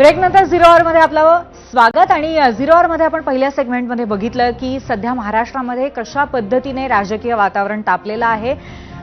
Break नंतर zero आवर मध्ये आपलं स्वागत आणि झिरो आवर मध्ये आपण पहिल्या सेगमेंटमध्ये बघितलं की सध्या महाराष्ट्रामध्ये कशा पद्धतीने राजकीय वातावरण तापलेलं आहे.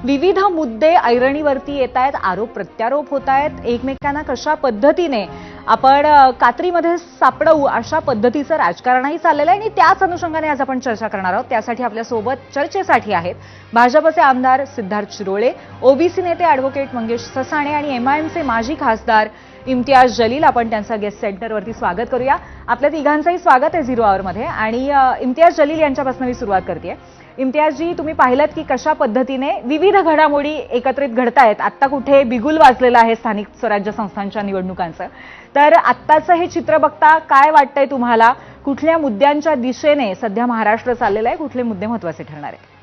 विविध मुद्दे ऐरणीवरती येत आहेत आरोप प्रत्यारोप होत आहेत एकमेकांना कशा पद्धतीने आपण कात्रीमध्ये सापडवू अशा पद्धतीचं राजकारणही चाललेलं आहे आणि त्याच अनुषंगाने आज आपण चर्चा करणार आहोत. त्यासाठी आपल्यासोबत चर्चेसाठी आहेत भाजपचे आमदार सिद्धार्थ शिरोळे ओबीसी नेते ॲडव्होकेट मंगेश ससाणे आणि एमआयएमचे माजी खासदार इम्तियाज जलील. आपण त्यांचा गेस्ट सेंटरवरती स्वागत करूया. आपल्या तिघांचंही स्वागत आहे झिरो आवरमध्ये आणि इम्तियाज जलील यांच्यापासून मी सुरुवात करते इम्तियाजजी तुम्ही पाहिलात की कशा पद्धतीने विविध घडामोडी एकत्रित घडतायत? आत्ता कुठे बिगुल वाजलेलं आहे स्थानिक स्वराज्य संस्थांच्या निवडणुकांचं. तर आत्ताचं हे चित्र बघता काय वाटतंय तुम्हाला? कुठल्या मुद्द्यांच्या दिशेने सध्या महाराष्ट्र चाललेलं आहे? कुठले मुद्दे महत्त्वाचे ठरणार आहे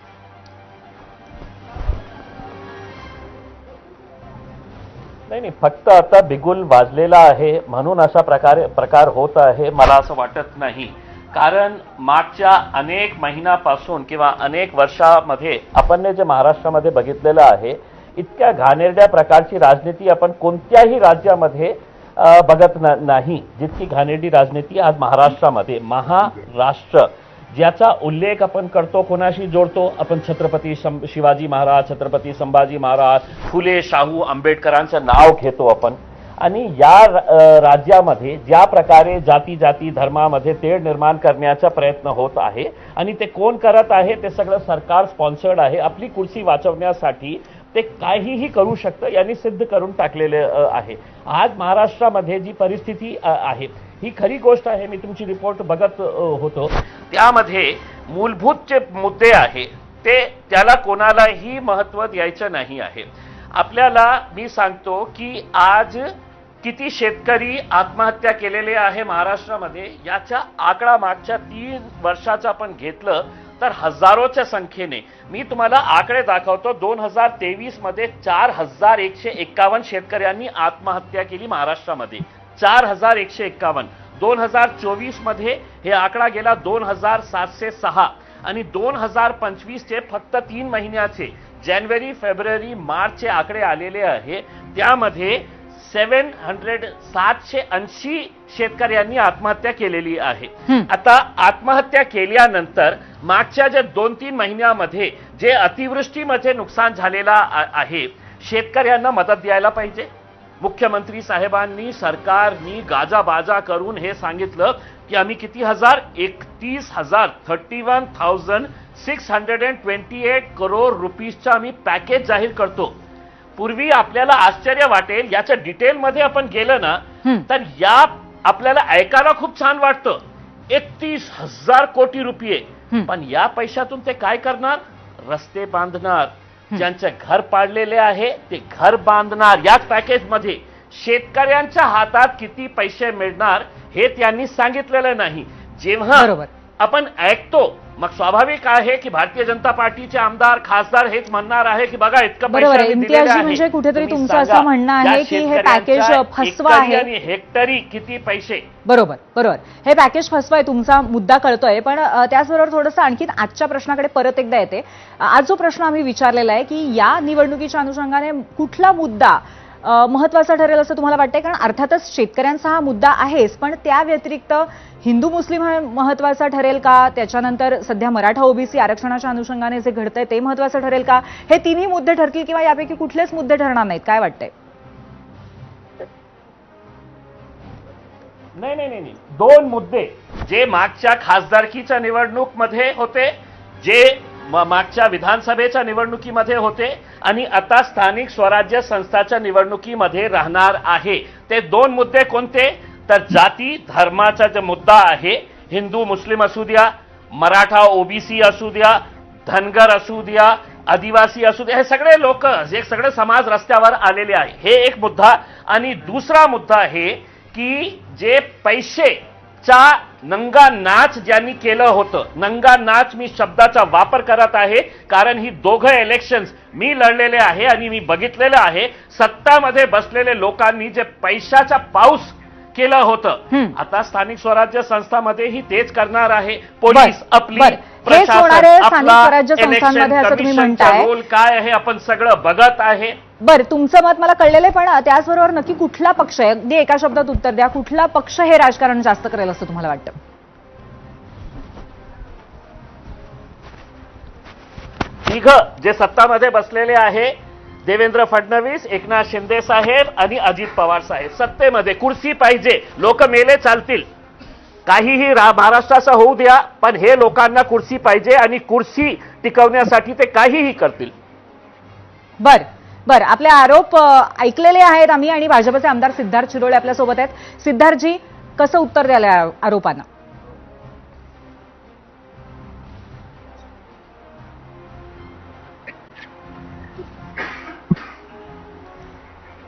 नाही नाही. फक्त आता बिगुल वाजलेला आहे म्हणून अशा प्रकारे प्रकार होत आहे. मला असं वाटत नाही. कारण मागच्या अनेक महिन्यापासून किंवा अनेक वर्षामध्ये आपण जे महाराष्ट्रामध्ये बघितलेलं आहे इतक्या घाणेरड्या प्रकारची राजनीती आपण कोणत्याही राज्यामध्ये बघत नाही. जितकी घाणेरडी राजनीती आज महाराष्ट्रामध्ये महाराष्ट्र ज्याचा उल्लेख आपण करतो कोणाशी जोडतो? आपण छत्रपती शं- शिवाजी महाराज छत्रपती संभाजी महाराज फुले शाहू आंबेडकरांचं नाव घेतो आपण. आणि या र- राज्यामध्ये ज्या प्रकारे जाती जाती धर्मामध्ये तेढ निर्माण करण्याचा प्रयत्न होत आहे आणि ते कोण करत आहे ते सगळं सरकार स्पॉन्सर्ड आहे आपली कुर्सी वाचवण्यासाठी ते काहीही करू शकतं यांनी सिद्ध करून टाकलेले आहे. आज महाराष्ट्रामध्ये जी परिस्थिती आहे ही खरी गोष्ट आहे मी तुमची रिपोर्ट बघत होतो. त्यामध्ये मूलभूत जे मुद्दे आहे ते त्याला कोणालाही महत्त्व द्यायचं नाही आहे. आपल्याला मी सांगतो की आज किती शेतकरी आत्महत्या केलेले आहे महाराष्ट्रामध्ये. याचा आकडा मागच्या तीन वर्षाचा आपण घेतलं तर हजारोच्या संख्येने. मी तुम्हाला आकडे दाखवतो. दोन हजार तेवीसमध्ये चार हजार एकशे एक्कावन्न शेतकऱ्यांनी आत्महत्या केली महाराष्ट्रामध्ये. चार हजार एकशे एक्कावन्न दोन हजार चोवीसमध्ये हे आकडा गेला दोन हजार सातशे सहा. आणि दोन हजार पंचवीसचे फक्त तीन महिन्याचे. जानेवारी फेब्रुवारी मार्चचे आकडे आलेले आहे. त्यामध्ये सेव्हन हंड्रेड सातशे ऐंशी शेतकऱ्यांनी आत्महत्या केलेली आहे. आता आत्महत्या केल्यानंतर मागच्या जे दोन तीन महिन्यामध्ये जे अतिवृष्टीमध्ये नुकसान झालेला आहे शेतकऱ्यांना मदत द्यायला पाहिजे. मुख्यमंत्री साहेबांनी सरकारनी गाजाबाजा करून हे सांगितलं की आम्ही किती हजार? एकतीस हजार thirty one thousand six hundred and twenty eight crore रुपीजचं आम्ही पॅकेज जाहीर करतो. पूर्वी आपल्याला आश्चर्य वाटेल याच्या डिटेलमध्ये आपण गेलं ना. तर या आपल्याला ऐकायला खूप छान वाटतं. एकतीस हजार कोटी रुपये. पण या पैशातून ते काय करणार? रस्ते बांधणार. ज्यांचे घर पाडलेले आहे ते घर बांधणार. याच पॅकेजमध्ये शेतकऱ्यांच्या हातात किती पैसे मिळणार हे त्यांनी सांगितलेलं नाही. जेव्हा. आपण ऐकतो मग स्वाभाविक आहे की भारतीय जनता पार्टीचे आमदार खासदार हेच म्हणणार आहे की बघा इतकं बरोबर आहे. इम्तियाजी आहे. म्हणजे कुठेतरी तुमचं असं म्हणणं आहे की हे पॅकेज फसवा आहे. हेक्टरी किती पैसे बरोबर बरोबर हे पॅकेज फसवाय तुमचा मुद्दा कळतोय पण त्याचबरोबर थोडंसं आणखीन आजच्या प्रश्नाकडे परत एकदा येते आज जो प्रश्न आम्ही विचारलेला आहे की या निवडणुकीच्या अनुषंगाने कुठला मुद्दा महत्त्वाचा ठरेल असं तुम्हाला वाटतंय? कारण अर्थातच शेतकऱ्यांचा हा मुद्दा आहेच. पण त्या व्यतिरिक्त हिंदू मुस्लिम हा महत्त्वाचा ठरेल का? त्याच्यानंतर सध्या मराठा ओबीसी आरक्षणाच्या अनुषंगाने जे घडतंय ते महत्वाचं ठरेल का? हे तिन्ही मुद्दे ठरतील किंवा यापैकी कुठलेच मुद्दे ठरणार नाहीत? काय वाटतंय? नाही नाही नाही नाही. दोन मुद्दे. जे मागच्या खासदारकीच्या निवडणूकमध्ये होते जे मागच्या विधानसभेच्या निवडणुकीमध्ये होते आणि आता स्थानिक स्वराज्य संस्थाच्या निवडणुकीमध्ये राहणार आहे. ते दोन मुद्दे कोणते? तर जाती धर्माचा जो मुद्दा आहे हिंदू मुस्लिम असू द्या मराठा ओबीसी असू द्या धनगर असू द्या आदिवासी असू द्या हे सगळे लोक हे सगळे समाज रस्त्यावर आलेले आहे. हे एक मुद्दा. आणि दुसरा मुद्दा आहे की जे पैसे चा नंगा नाच ज्यांनी केलं होतं नंगा नाच मी शब्दाचा वापर करत आहे कारण ही दोघं इलेक्शन्स मी लढलेले आहे आणि मी बघितलेलं आहे सत्तामध्ये बसलेले लोकांनी जे पैशाचा पाऊस केलं होतं. आता स्थानिक स्वराज्य संस्थांमध्येही तेच करणार आहे पोलीस आपली. हेच प्रशासन, आपला commissionचा म्हणताय. रोल काय आहे आपण सगळं बघत आहे बर तुमचं मत मला कळलेलं आहे पण त्याचबरोबर नक्की कुठला पक्ष आहे? अगदी एका शब्दात उत्तर द्या. कुठला पक्ष हे राजकारण जास्त करेल असं तुम्हाला वाटतं? तिघ जे सत्तामध्ये बसलेले आहे देवेंद्र फडणवीस एकनाथ शिंदे साहेब आणि अजित पवार साहेब. सत्तेमध्ये कुर्सी पाहिजे. लोक मेले चालतील. काहीही रा महाराष्ट्राचा होऊ द्या पण हे लोकांना कुर्सी पाहिजे आणि कुर्सी टिकवण्यासाठी ते काहीही करतील. बर. बर आपले आरोप ऐकलेले आहेत आम्ही आणि भाजपचे आमदार सिद्धार्थ शिरोळे आपल्यासोबत आहेत. सिद्धार्थजी कसं उत्तर द्यायला आरोपांना?